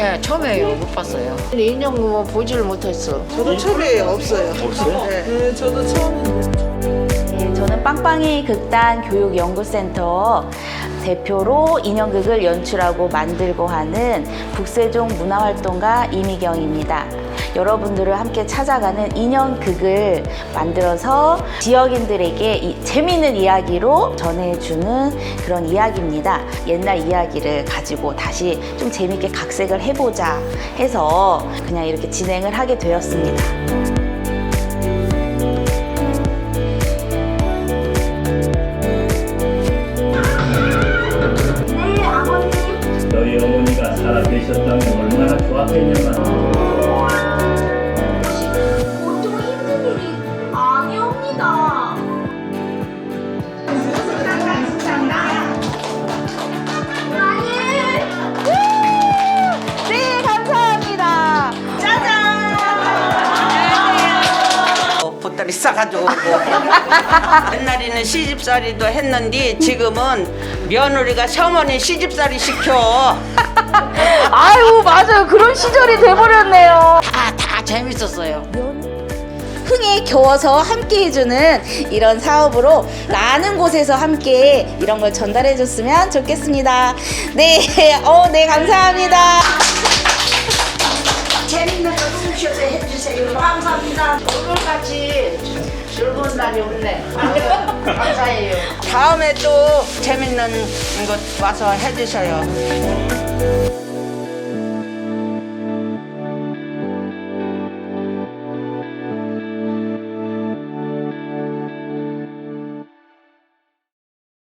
예, 처음에요. 못 봤어요. 인형 뭐 보지를 못했어. 저도 처음에 없어요. 없어요? 네. 네, 저도 처음인데. 네, 저는 빵빵이 극단 교육연구센터 대표로 인형극을 연출하고 만들고 하는 북세종 문화활동가 이미경입니다. 여러분들을 함께 찾아가는 인형극을 만들어서 지역인들에게 이 재미있는 이야기로 전해주는 그런 이야기입니다. 옛날 이야기를 가지고 다시 좀 재밌게 각색을 해보자 해서 그냥 이렇게 진행을 하게 되었습니다. 어, 보따리 싸가지고 오고. 옛날에는 시집살이도 했는데 지금은 며느리가 시어머니 시집살이 시켜 아유, 맞아요. 그런 시절이 돼버렸네요. 다, 다 재밌었어요. 흥에 겨워서 함께 해주는 이런 사업으로 많은 곳에서 함께 이런 걸 전달해 줬으면 좋겠습니다. 네, 어, 네, 감사합니다. 훔쳐서 해주세요. 감사합니다. 오늘같이 즐거운 날이 없네. 감사해요. 다음에 또 재밌는 것 와서 해주셔요